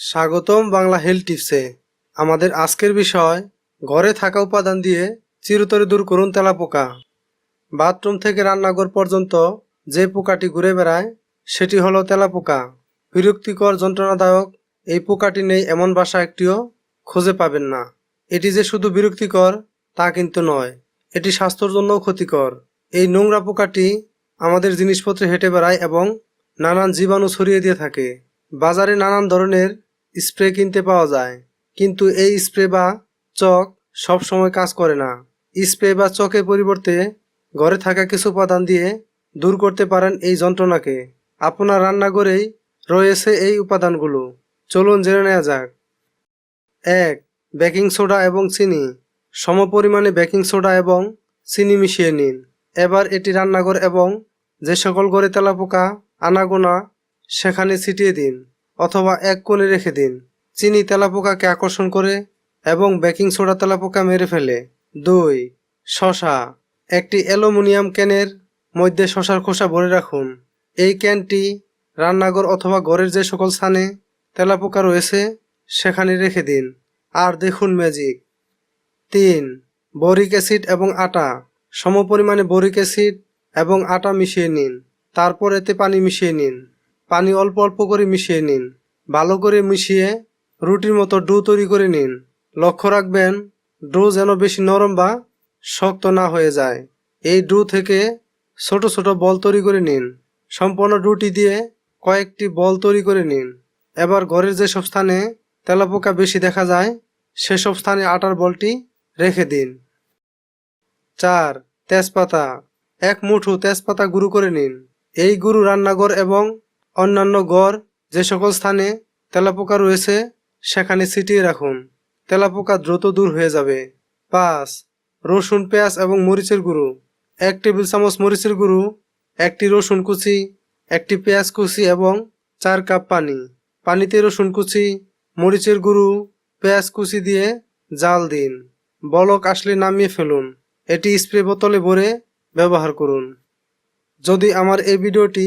স্বাগতম বাংলা হেলথ টিপসে। আমাদের আজকের বিষয়, ঘরে থাকা উপাদান দিয়ে চিরতরে দূর করুন তেলাপোকা। বাথরুম থেকে রান্নাঘর পর্যন্ত যে পোকাটি ঘুরে বেড়ায়, সেটি হলো তেলাপোকা। বিরক্তিকর, যন্ত্রণাদায়ক এই পোকাটি নেই এমন বাসা একটিও খুঁজে পাবেন না। এটি যে শুধু বিরক্তিকর, তা কিন্তু নয়। এটি স্বাস্থ্যের জন্যও ক্ষতিকর। এই নোংরা পোকাটি আমাদের জিনিসপত্রে হেঁটে বেড়ায় এবং নানান জীবাণু ছড়িয়ে দিয়ে থাকে। বাজারে নানান ধরনের স্প্রে কিনতে পাওয়া যায়। কিন্তু এই স্প্রে বা চক সব সময় কাজ করে না। স্প্রে বা চকের পরিবর্তে ঘরে থাকা কিছু উপাদান দিয়ে দূর করতে পারেন এই যন্ত্রণাকে। আপনার রান্নাঘরেই রয়েছে এই উপাদানগুলো। চলুন জেনে নেওয়া যাক। এক, বেকিং সোডা এবং চিনি। সমপরিমাণে বেকিং সোডা এবং চিনি মিশিয়ে নিন। এবার এটি রান্নাঘর এবং যে সকল ঘরে তেলাপোকা, আনাগোনা সেখানে ছিটিয়ে দিন। অথবা এক কোণে রেখে দিন। চিনি তেলাপোকাকে আকর্ষণ করে এবং বেকিং সোডা তেলাপোকা মেরে ফেলে। দুই, শশা। একটি অ্যালুমিনিয়াম ক্যানের মধ্যে শশার খোসা ভরে রাখুন। এই ক্যানটি রান্নাঘর অথবা ঘরের যে সকল স্থানে তেলাপোকা রয়েছে, সেখানে রেখে দিন। আর দেখুন ম্যাজিক। তিন, বরিক অ্যাসিড এবং আটা। সমপরিমাণে বরিক অ্যাসিড এবং আটা মিশিয়ে নিন। তারপর এতে পানি মিশিয়ে নিন। পানি অল্প অল্প করে মিশিয়ে নিন। ভালো করে মিশিয়ে রুটির মতো ডো তৈরি করে নিন। লক্ষ্য রাখবেন, ডো যেন বেশি নরম বা শক্ত না হয়ে যায়। এই ডো থেকে ছোট ছোট বল তৈরি করে নিন। সম্পূর্ণ ডুটি দিয়ে কয়েকটি বল তৈরি করে নিন। এবার ঘরের যেসব স্থানে তেলাপোকা বেশি দেখা যায়, সেসব স্থানে আটার বলটি রেখে দিন। চার, তেজপাতা। এক মুঠো তেজপাতা গুঁড়ো করে নিন। এই গুঁড়ো রান্নাঘর এবং অন্যান্য গড় যে সকল স্থানে তেলাপোকা রয়েছে, সেখানে ছিটিয়ে রাখুন। তেলাপোকা দ্রুত দূর হয়ে যাবে। পাঁচ, রসুন, পেঁয়াজ এবং মরিচের গুঁড়ো। এক টেবিল চামচ মরিচের গুঁড়ো, একটি রসুন কুচি, একটি পেঁয়াজ কুচি এবং চার কাপ পানি। পানিতে রসুন কুচি, মরিচের গুঁড়ো, পেঁয়াজ কুচি দিয়ে জাল দিন। বলক আসলে নামিয়ে ফেলুন। এটি স্প্রে বোতলে ভরে ব্যবহার করুন। যদি আমার এই ভিডিওটি